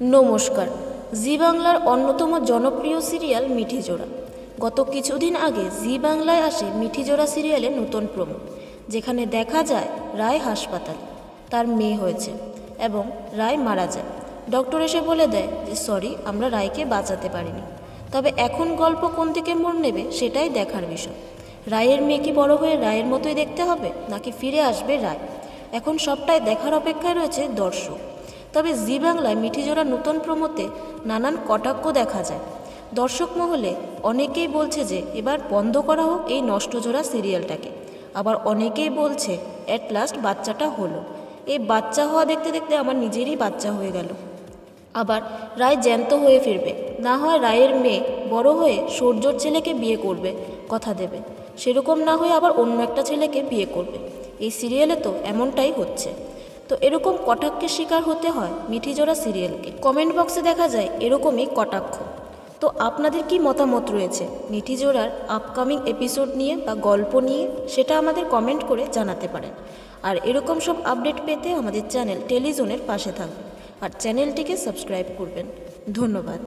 নমস্কার। জি বাংলার অন্যতম জনপ্রিয় সিরিয়াল মিঠি জোড়া। গত কিছুদিন আগে জি বাংলায় আসে মিঠি জোড়া সিরিয়ালে নতুন প্রমো, যেখানে দেখা যায় রায় হাসপাতাল, তার মেয়ে হয়েছে এবং রায় মারা যায়। ডক্টর এসে বলে দেয় যে, সরি, আমরা রায়কে বাঁচাতে পারিনি। তবে এখন গল্প কোন দিকে মোড় নেবে সেটাই দেখার বিষয়। রায়ের মেয়ে কি বড় হয়ে রায়ের মতোই দেখতে হবে, নাকি ফিরে আসবে রায়? এখন সবটাই দেখার অপেক্ষায় রয়েছে দর্শক। তবে জি বাংলায় মিঠিজোড়া নতুন প্রমোতে নানান কটাক্ষ দেখা যায়। দর্শক মহলে অনেকেই বলছে যে এবার বন্ধ করা হোক এই নষ্টজোড়া সিরিয়ালটাকে। আবার অনেকেই বলছে অ্যাট লাস্ট বাচ্চাটা হলো। এই বাচ্চা হওয়া দেখতে দেখতে আমার নিজেরই বাচ্চা হয়ে গেল। আবার রায় জ্যান্ত হয়ে ফিরবে। না হয় রায়ের মেয়ে বড় হয়ে সূর্যর ছেলেকে বিয়ে করবে, কথা দেবে। সেরকম না হয়ে আবার অন্য একটা ছেলেকে বিয়ে করবে। এই সিরিয়ালে তো এমনটাই হচ্ছে। তো এরকম কটাক্ষের শিকার হতে হয় মিঠিজোড়া সিরিয়ালকে? কমেন্ট বক্সে দেখা যায় এরকমই কটাক্ষ। তো আপনাদের কি মতামত রয়েছে? মিঠিজোড়ার আপকামিং এপিসোড নিয়ে বা গল্প নিয়ে সেটা আমাদের কমেন্ট করে জানাতে পারেন। আর এরকম সব আপডেট পেতে আমাদের চ্যানেল টেলিজোনের পাশে থাকবেন আর চ্যানেলটিকে সাবস্ক্রাইব করবেন। ধন্যবাদ।